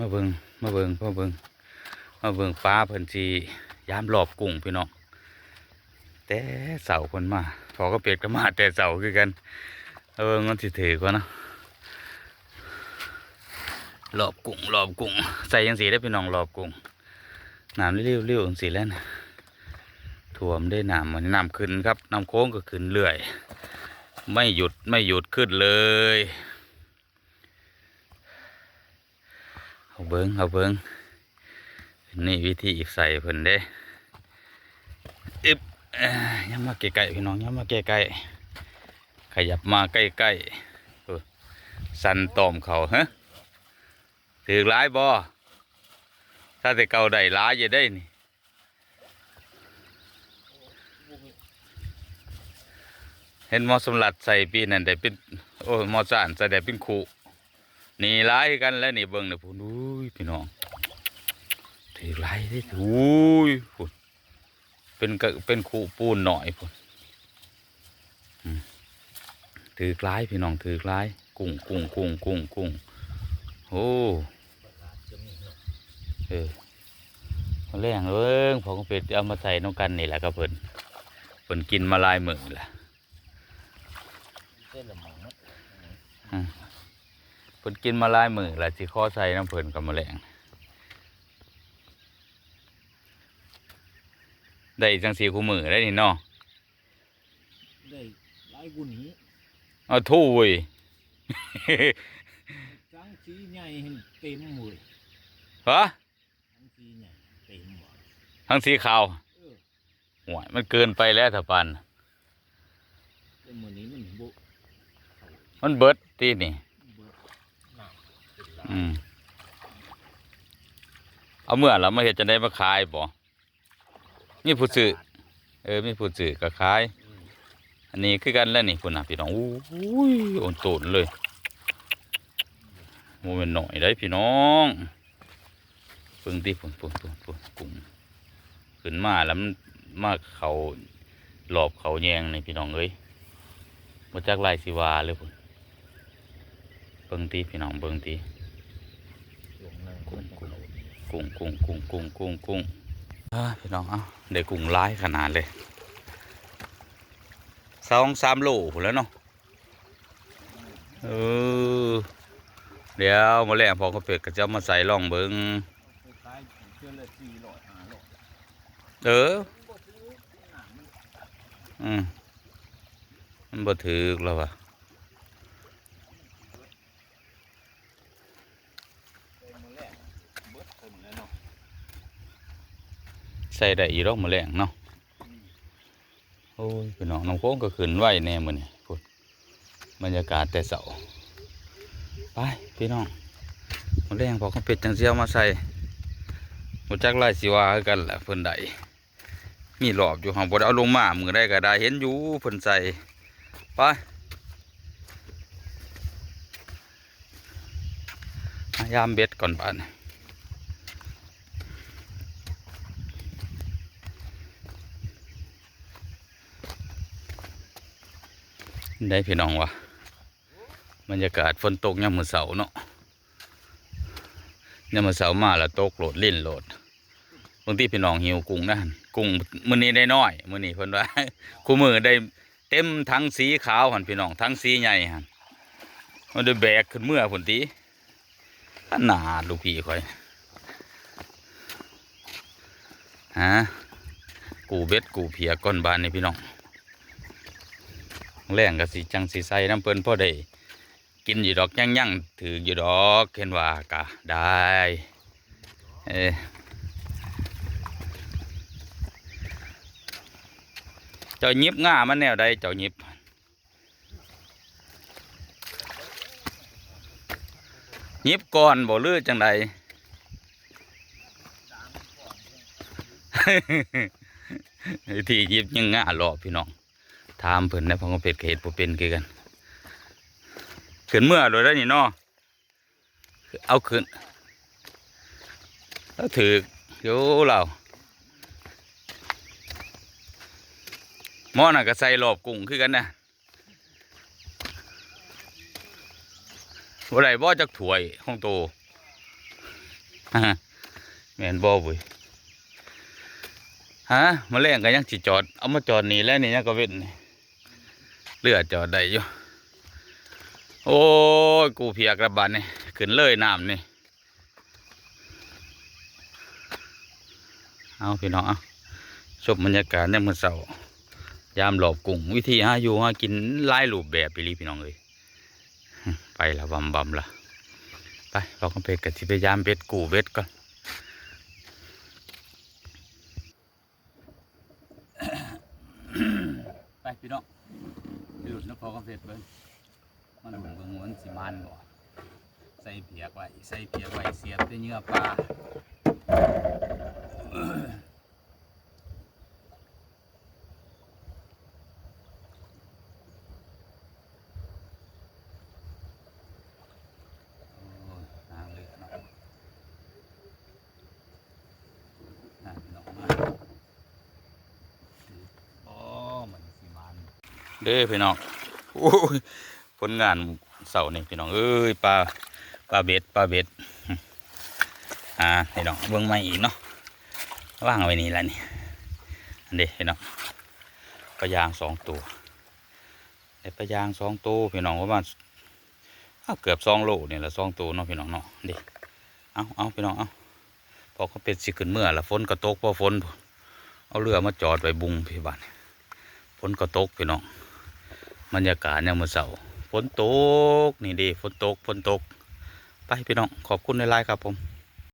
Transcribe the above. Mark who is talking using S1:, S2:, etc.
S1: มาเบิงมาเบิงมาเบิงมาเบิงปลาเพิ่นสิยามรอบกุ้งพี่น้องแต่เสาเพิ่นมาพอก็เป็ดก็มาแต่เสาคือกันเอาเบิ่งมันสิถือกว่านะรอบกุ้งรอบกุ้งใส่ยังสีได้พี่น้องรอบกุ้งน้ำเรียวๆจังสีแล้วนะท่วมได้น้ำมันน้ำขึ้นครับน้ำโค้งก็ขึ้นเรื่อย ไม่หยุดไม่หยุดขึ้นเลย เอาเบิ้งเอาเบิ้งนี่วิธีใส่เพิ่นเด้อึบเอ้ยยังมาใกล้ๆพี่น้องยังมาใกล้ๆขยับมาใกล้ๆสันตอมเขาฮะถือร้ายบ่ถ้าแต่เก่าได้ร้ายจะได้นี่เห็นมอสมรัดใส่ปีนั่นได้เป็นโอ้มอสานใส่ได้เป็นขู่นี่ร้ายกันแล้วนี่เบิ่งนะพูนอุ้ย พี่น้องถือร้ายได้อุ้ยพูนเป็นกะเป็นคู่ปูนหน่อยพูนอืมถือร้ายพี่น้องถือร้าย กุ้งกุ้งกุ้งกุ้งกุ้งโอ้เออมาแรงเบิ่งพอก็เป็ดเอามาใส่น้องกันนี่แหละครับเพิ่นเพิ่นกินมาหลายมื้อละ พิ่นกินมาหลายมื้อละสิขอใส่น้ำเพิ่นกับมาแรงได้จังสีคู่มือได้นี่เนาะ
S2: ได้หลายกุนี้
S1: เอาทู่เว้ย
S2: จังสีใหญ่เห็นเต็มหมด
S1: ฮะ
S2: จังสีใหญ่เต็มหมด
S1: ทั้งสีขาว
S2: เออ
S1: ห่วยมันเกินไปแล้วถ้าปัน
S2: แต่มื้อนี้มันบ่
S1: มันเบิดตีนี่
S2: เบิดน้ำเป็นหลาย
S1: อืมเอาเมื่อเรามาเห็ดจะได้มาขายบ่มีผู้ซื้อเออมีผู้ซื้อก็ขาย
S2: อั
S1: นนี้คือกันแล้วนี่คุณน่ะพี่น้องอู้ยโอนโตนเลยโมเป็นหน่อยได้พี่น้องเพิ่งที่ปุ่นปุ่นปุ่นปุ่นกุ้งขึ้นมาแล้วมันมาเขาหลอบเขาแยงนี่พี่น้องเอ้ยมาจากลายสิวาเลยพุ่นเบิ่งตีพี่น้องเบิ่งตี
S2: ช่วงนั้น
S1: กุ้
S2: มัน
S1: ง
S2: จะ
S1: กุ้งกุ้งกุ้งกุ้งกุ้งกุ้งพี่น้องเอ้าได้กุ้งร้ายขนาดเลยสองสามโลแล้วเนาะเออเดี๋ยวมาแรงพอเขาเป็ดก็จะเอามาใส่ล่องเบิง
S2: เอ
S1: ออ
S2: บ่ถือน้ำมัน
S1: อืมมันบ่ถือแล้ววะ
S2: เต็มมาแล้วเบิดเต็มแล้วเนาะ
S1: ใส่ได้อีรอกมาแรงเนาะโอ้ยพี่น้องน้องโค้งก็ขึ้นไหวแน่มือนี่พูดบรรยากาศแต่เสาไปพี่น้องมาแรงพอเขาเป็ดจังเสียวมาใส่หมจักไล่สิว่าคือกันแหละเพิ่นได้มีหลอบอยู่ห้องบ่ได้เอาลงมามือได้ก็ได้เห็นอยู่เพิ่นใส่ไปมายามเบ็ดก่อนบ้าน ได้พี่น้องวะบรรยากาศฝนตกยามมื้อเสาร์เนาะยามมื้อเสาร์มาแล้วตกโหลดลิ่นโหลดบางทีพี่น้องหิวกุ้งนะกุ้งมื้อนี้ได้น้อยมื้อนี้เพิ่นว่าคู่มือได้เต็มทั้งสีขาวหันพี่น้องทั้งสีใหญ่หันมันได้แบกขึ้นเมื่อพุ่นติขนาดลูกพี่ข่อยฮะกูเบ็ดกูเพียก้อนบานนี่พี่น้อง แรงก็สิจังสิใส่น้ำเปิ้นพอได้กินอยู่ดอกยังยังถืออยู่ดอกเห็นว่ากะได้เอเจ้าหยิบง่ามันแนวใดเจ้าหยิบหยิบก่อนบ่ลือจังใดที่หยิบยังง่าหลอกพี่น้อง ถามเพิ่นได้เพองเป็ดเห็ดบ่เป็นคือกันขึ้นเมื่อโดยได้นี่นาะเอาขึ้นแล้วถือโยเราหม้อน่ะก็ใส่รอบกุ้งคือกันนะบ่ได้บ่จักถวยของโตแม่นบ่บุยฮะมาแรงก็ยังสิจอด เอามาจอดนี่แล้วนี่ยังก็เว้นนี่ เรือจอดได้อยู่โอ้ยกูเพียกระบาดนี่ขึ้นเลยน้ำนี่เอาพี่น้องเอาชมบรรยากาศในมื้อเช้ายามหลบกุ้งวิธีหาอยู่หากินหลายรูปแบบไปลีพี่น้องเอ้ยไปละบำบำละไปเราก็ไปกันที่พยายามเบ็ดกูเบ็ดก่อนไปพี่น้อง อกระเพ็ดเบิ้งมันหลุดเบิ้งว่ามันสิมันบ่ใส่เพียกไว้ใส่เพียกไว้เสียบด้วยเนื้อปลาโอ้ยน้ำเหลือเนาะน้ำพี่น้องมาโอ้มันสิมันเด้พี่น้อง โอ้ยผลงานเสาร์นี่พี่น้องเอ้ยปลาปลาเบ็ดปลาเบ็ดอ่าพี่น้องเบิ่งมาอีกเนาะว่างไว้นี่ละนี่อันเด้พี่น้องปลายางสองตัวไอ้ปลายางสองตัวพี่น้องประมาณอ้าวเกือบสองโลเนี่ยละสองตัวเนาะพี่น้องเนาะเด้เอาเอาพี่น้องเอาพอเขาเป็นสิขึ้นเมื่อละฝนก็ตกพอฝนเอาเรือมาจอดไว้บุงพี่บ้านฝนก็ตกพี่น้อง บรรยากาศเนี่ยามมื่อเสาร์ฝนตกนี่ดีฝนตกฝนตก ไปพี่น้องขอบคุณในไลน์ครับผม